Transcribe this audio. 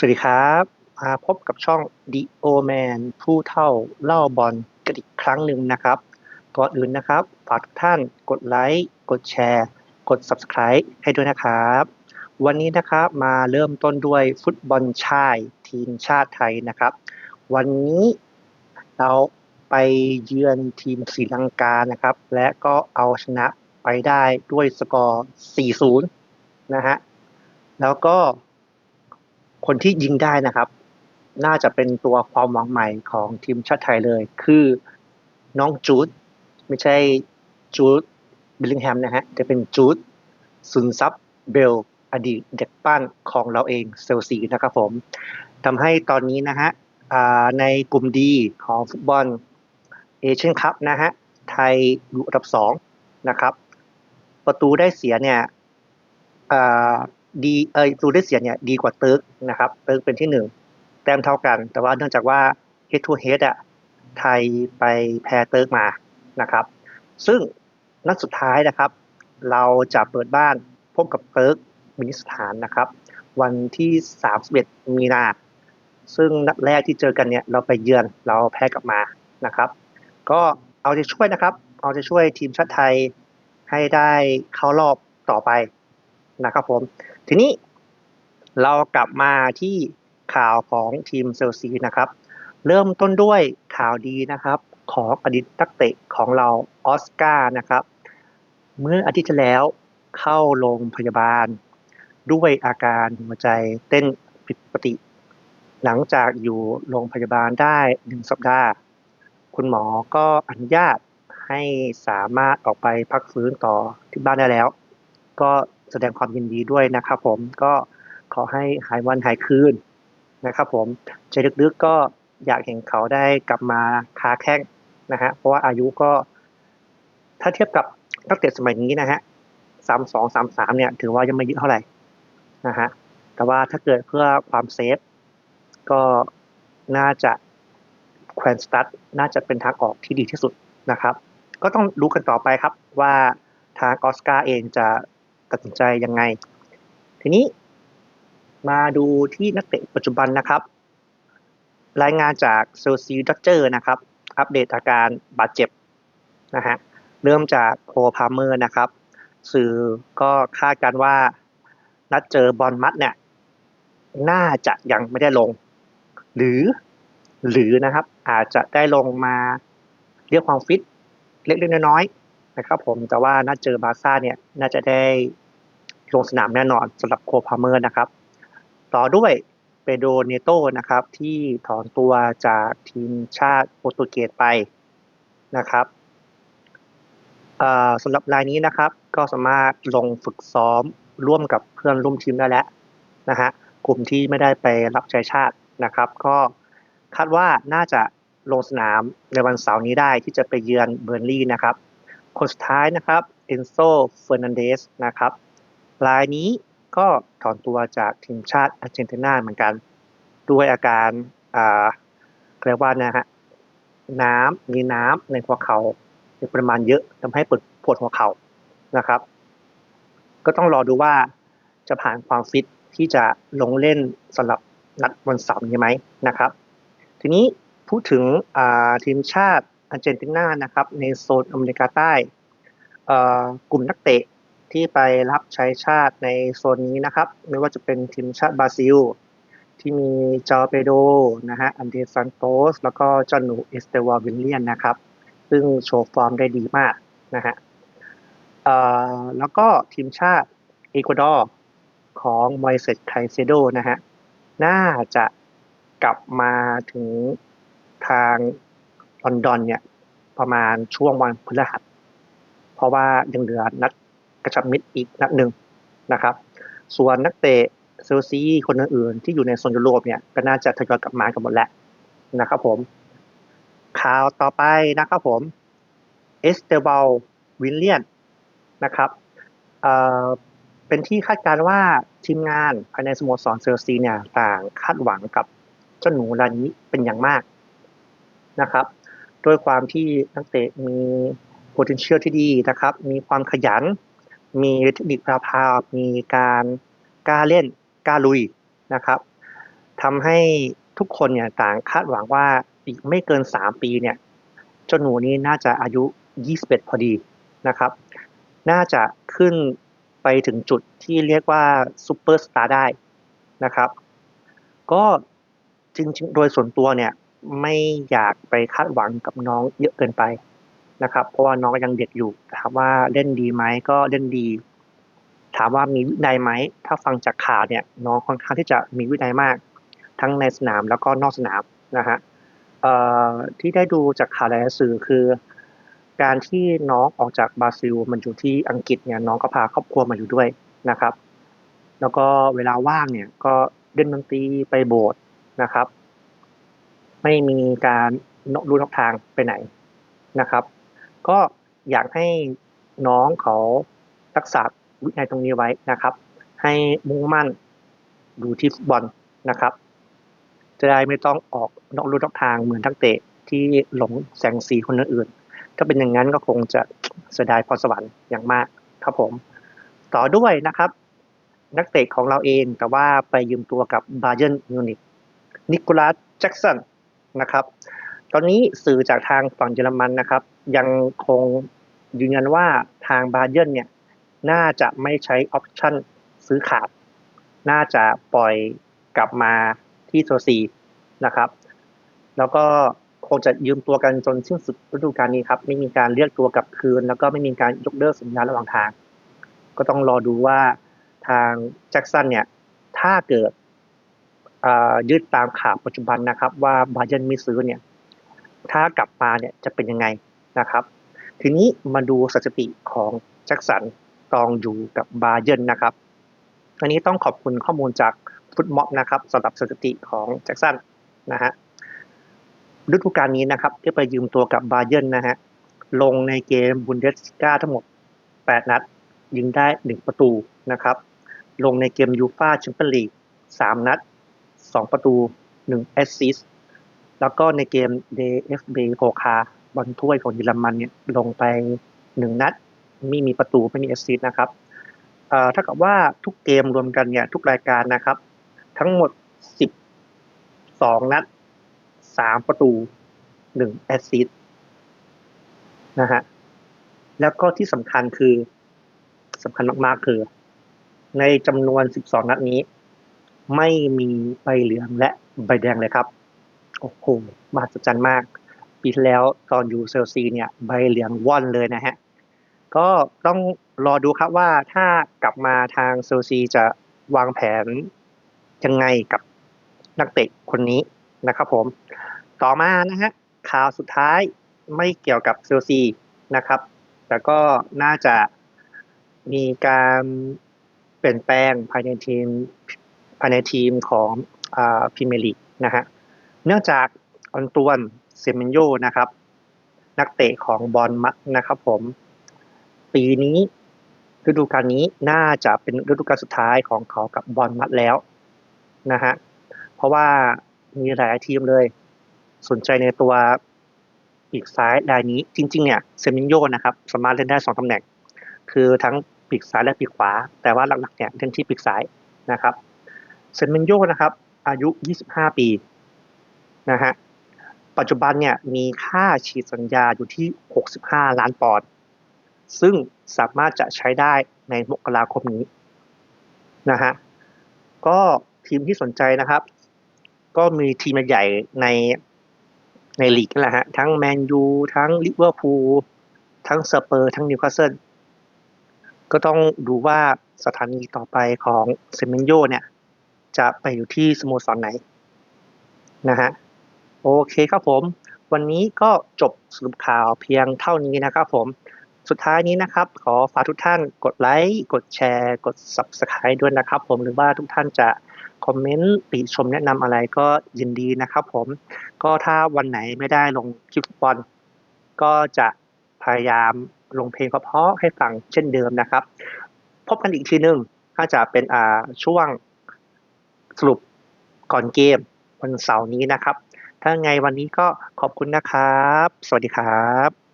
สวัสดีครับมาพบกับช่อง The O Man ผู้เท่าเล่าบอลกันอีกครั้งหนึ่งนะครับ ก่อนอื่นนะครับ ฝากทุกท่านกดไลค์กดแชร์ กด Subscribe ให้ด้วยนะครับ วันนี้นะครับมาเริ่มต้นด้วยฟุตบอลชายทีมชาติไทยนะครับ วันนี้เราไปเยือนทีมศรีลังกานะครับ และก็เอาชนะไปได้ด้วยสกอร์ 4-0 นะฮะแล้วก็ คนที่ยิงได้นะครับ น่าจะเป็นตัวความหวังใหม่ของทีมชาติไทยเลย คือน้องจูดไม่ใช่จูดบิลลิงแฮมนะฮะแต่เป็นจูดสุนทรัพย์เบลอดีตเด็กปั้นของเราเองเซลซีนะครับผมทำให้ตอนนี้นะฮะในกลุ่มดีของฟุตบอลเอเชียนคัพนะฮะไทยอยู่อันดับสองนะครับ ประตูได้เสียเนี่ย ดีเออประตูได้เสียเนี่ยดีกว่าเติร์กนะครับเติร์กเป็นที่หนึ่งแต้มเท่ากัน แต่ว่าเนื่องจากว่า head to head อะไทยไปแพ้เติร์กมานะครับ ซึ่งนัดสุดท้ายนะครับ เราจะเปิดบ้านพบกับเติร์กมินิสถานนะครับ วันที่ 31 มีนา ซึ่งนัดแรกที่เจอกันเนี่ยเราไปเยือนเราแพ้กลับมานะครับ ก็เอาใจช่วยนะครับ เอาใจช่วยทีมชาติไทยให้ได้เข้ารอบต่อไปนะครับผม ทีนี้เรากลับมาที่ข่าวของทีมเซลซีนะครับ เริ่มต้นด้วยข่าวดีนะครับ ของอดีตนักเตะของเราออสการ์นะครับ เมื่ออาทิตย์ที่แล้วเข้าโรงพยาบาล ด้วยอาการหัวใจเต้นผิดปกติ หลังจากอยู่โรงพยาบาลได้หนึ่งสัปดาห์ คุณหมอก็อนุญาตให้สามารถออกไปพักฟื้นต่อที่บ้านได้แล้ว ก็ แสดงความยินดีด้วยนะครับผมก็ขอให้หายวันหายคืนนะครับผมใจลึกๆก็อยากเห็นเขาได้กลับมาค้าแข้งนะฮะเพราะว่าอายุก็ ถ้าเทียบกับนักเตะสมัยนี้นะฮะสามสองสามสามเนี่ย ถือว่ายังไม่เยอะเท่าไหร่นะฮะแต่ว่าถ้าเกิดเพื่อความเซฟ ก็น่าจะแควนสตัดน่าจะเป็นทางออกที่ดีที่สุดนะครับ ก็ต้องรู้กันต่อไปครับว่าทางออสการ์เองจะ ตัดสินใจยังไง ทีนี้มาดูที่นักเตะปัจจุบันนะครับ รายงานจากเซลซีดักเจอร์นะครับ อัปเดตอาการบาดเจ็บนะฮะเริ่มจากโคพาเมอร์นะครับ สื่อก็คาดการว่านัดเจอบอลมัดเนี่ย น่าจะยังไม่ได้ลง หรือหรือนะครับ อาจจะได้ลงมาเรียกความฟิต เล็กๆน้อย นะครับผมแต่ว่านัดเจอบาซ่าเนี่ยน่าจะได้ลงสนามแน่นอนสำหรับโคพาเมอร์นะครับ ต่อด้วยเปโดเนโตนะครับ ที่ถอนตัวจากทีมชาติโปรตุเกสไปนะครับสำหรับรายนี้นะครับ ก็สามารถลงฝึกซ้อมร่วมกับเพื่อนร่วมทีมได้แล้วนะฮะกลุ่มที่ไม่ได้ไปรับใช้ชาตินะครับ ก็คาดว่าน่าจะลงสนามในวันเสาร์นี้ได้ที่จะไปเยือนเบอร์ลี่นะครับ คนสุดท้ายนะครับเอนโซเฟอร์นันเดสนะครับรายนี้ก็ถอนตัวจากทีมชาติอาร์เจนตินาเหมือนกัน ด้วยอาการอ่าเรียกว่านะฮะน้ำมีน้ำในหัวเข่าในปริมาณเยอะทำให้ปวดปวดหัวเข่านะครับ ก็ต้องรอดูว่าจะผ่านความฟิตที่จะลงเล่นสำหรับนัดวันเสาร์นี้ไหมนะครับ ทีนี้พูดถึงทีมชาติ อาร์เจนตินานะครับในโซนอเมริกาใต้กลุ่มนักเตะที่ไปรับใช้ชาติในโซนนี้นะครับ ไม่ว่าจะเป็นทีมชาติบราซิล ที่มีจอเปโดนะฮะอันเดรซันโตส แล้วก็จาหนูเอสเตวาวิลเลียนนะครับ ซึ่งโชว์ฟอร์มได้ดีมากนะฮะแล้วก็ทีมชาติเอกวาดอร์ของมอยเซตไคเซโดนะฮะน่าจะกลับมาถึงทางลอนดอนเนี่ย ประมาณช่วงวันพฤหัส เพราะว่ายังเหลือนัดกระชับมิตรอีกนัดหนึ่งนะครับ ส่วนนักเตะเซลซีคนอื่นๆที่อยู่ในโซนยุโรปเนี่ยก็น่าจะทยอยกลับมากันหมดแล้วนะครับผมข่าวต่อไปนะครับผมเอสเตบาลวิลเลียนนะครับเอ่อเป็นที่คาดการณ์ว่าทีมงานภายในสโมสรเซลซีเนี่ยต่างคาดหวังกับเจ้าหนูรายนี้เป็นอย่างมากนะครับ ด้วยความที่นักเตะมี potential ที่ดีนะครับ มีความขยัน มีเทคนิคพราวๆมีการกล้าเล่นกล้าลุยนะครับทำให้ทุกคนเนี่ยต่างคาดหวังว่าอีกไม่เกิน 3 ปีเนี่ยเจ้าหนูนี้น่าจะอายุ 21 พอดีนะครับ น่าจะขึ้นไปถึงจุดที่เรียกว่าซูเปอร์สตาร์ได้นะครับ ก็จริงๆ โดยส่วนตัวเนี่ย ไม่อยากไปคาดหวังกับน้องเยอะเกินไปนะครับ เพราะว่าน้องยังเด็กอยู่ถามว่าเล่นดีไหมก็เล่นดี ถามว่ามีวินัยไหมถ้าฟังจากข่าวเนี่ยน้องค่อนข้างที่จะมีวินัยมาก ทั้งในสนามแล้วก็นอกสนามนะฮะที่ได้ดูจากข่าวหลายสื่อคือ การที่น้องออกจากบราซิลมันอยู่ที่อังกฤษเนี่ยน้องก็พาครอบครัวมาอยู่ด้วยนะครับ แล้วก็เวลาว่างเนี่ยก็เล่นดนตรีไปโบสถ์นะครับ ไม่มีการรู้นอกทางไปไหนนะครับ ก็อยากให้น้องเขารักษาวินัยตรงนี้ไว้นะครับ ให้มุ่งมั่นดูที่ฟุตบอลนะครับ จะได้ไม่ต้องออกนอกรูนอกทางเหมือนทักเตะที่หลงแสงสีคนอื่นๆถ้าเป็นอย่างนั้นก็คงจะเสียดายพรสวรรค์อย่างมากครับผม ต่อด้วยนะครับ นักเตะของเราเองแต่ว่าไปยืมตัวกับบาเย r n นมิวนิกนิโคลัสแจ็กสัน นะครับ ตอนนี้สื่อจากทางฝั่งเยอรมันนะครับ ยังคงยืนยันว่าทางบาเย r n เนี่ยน่าจะไม่ใช้ออปชั่นซื้อขาด น่าจะปล่อยกลับมาที่โซซีนะครับ แล้วก็คงจะยืมตัวกันจนสิ้นสุดฤดูกาลนี้ครับ ไม่มีการเรียกตัวกลับคืน แล้วก็ไม่มีการยกเลิกสัญญาระหว่างทาง ก็ต้องรอดูว่าทางแจ็คสันเนี่ย ถ้าเกิด ยืดตามข่าวปัจจุบันนะครับ ว่าบาเยนไม่ซื้อเนี่ยถ้ากลับมาเนี่ยจะเป็นยังไงนะครับ ทีนี้มาดูสถิติของแจ็คสันตองอยู่กับบาเยนนะครับ อันนี้ต้องขอบคุณข้อมูลจากฟุตม็อบนะครับสำหรับสถิติของแจ็คสันนะฮะฤดูกาลนี้นะครับ ที่ไปยืมตัวกับบาเยนนะฮะลงในเกมบุนเดสกาทั้งหมด 8 นัด ยิงได้ 1 ประตูนะครับ ลงในเกมยูฟาแชมเปี้ยนลีก3นัด 2 ประตู 1 แอสซิสต์แล้วก็ในเกม DFB โ o คาบอลถ้วยของเยอรมันเนี่ยลงไป 1 นัดไม่มีประตูไม่มีแอสซิสต์นะครับเอ่อถ้ากับว่าทุกเกมรวมกันเนี่ยทุกรายการนะครับ ทั้งหมด 12 นัด 3 ประตู 1 แอสซิสต์นะฮะแล้วก็ที่สำคัญคือสำคัญมาก ๆ คือ ในจำนวน 12 นัดนี้ ไม่มีใบเหลืองและใบแดงเลยครับ โอ้โหมหัศจรรย์มาก ปีที่แล้วตอนอยู่เซลซีเนี่ยใบเหลืองว่อนเลยนะฮะ ก็ต้องรอดูครับว่าถ้ากลับมาทางเซลซีจะวางแผนยังไงกับนักเตะคนนี้นะครับผม ต่อมานะฮะข่าวสุดท้ายไม่เกี่ยวกับเซลซีนะครับ แต่ก็น่าจะมีการเปลี่ยนแปลงภายในทีม ภายในทีมของอพรีเมียร์ลีกนะฮะเนื่องจากออนตวนเซเมนโยนะครับ นักเตะของบอลมัดนะครับผม ปีนี้ฤดูกาลนี้น่าจะเป็นฤดูกาลสุดท้ายของเขากับบอลมัดแล้วนะฮะเพราะว่ามีหลายทีมเลย สนใจในตัวปีกซ้ายรายนี้ จริง ๆ เนี่ยเซมินโยนะครับ สามารถเล่นได้สองตำแหน่ง คือทั้งปีกซ้ายและปีกขวา แต่ว่าหลักๆเนี่ยเล่นที่ปีกซ้ายนะครับ เซมินโยนะครับ อายุ 25 ปีนะฮะปัจจุบันเนี่ยมีค่าฉีดสัญญาอยู่ที่ 65 ล้านปอนด์ซึ่งสามารถจะใช้ได้ในมกราคมนี้นะฮะก็ทีมที่สนใจนะครับ ก็มีทีมใหญ่ในในลีกนั่นแหละฮะทั้งแมนยูทั้งลิเวอร์พูลทั้งสเปอร์ ทั้งนิวคาสเซิลก็ต้องดูว่าสถานีต่อไปของเซมินโยเนี่ย จะไปอยู่ที่สโมสรไหนนะฮะโอเคครับผม วันนี้ก็จบสรุปข่าวเพียงเท่านี้นะครับผม สุดท้ายนี้นะครับ ขอฝากทุกท่านกดไลค์กดแชร์ กด Subscribe ด้วยนะครับผมหรือว่าทุกท่านจะคอมเมนต์ติชมแนะนำอะไรก็ยินดีนะครับผม ก็ถ้าวันไหนไม่ได้ลงคลิปฟุตบอลก็จะพยายามลงเพลงเพราะๆให้ฟังเช่นเดิมนะครับ พบกันอีกทีหนึ่งถ้าจะเป็นอ่าช่วง สรุปก่อนเกมวันเสาร์นี้นะครับ ถ้าไงวันนี้ก็ขอบคุณนะครับ สวัสดีครับ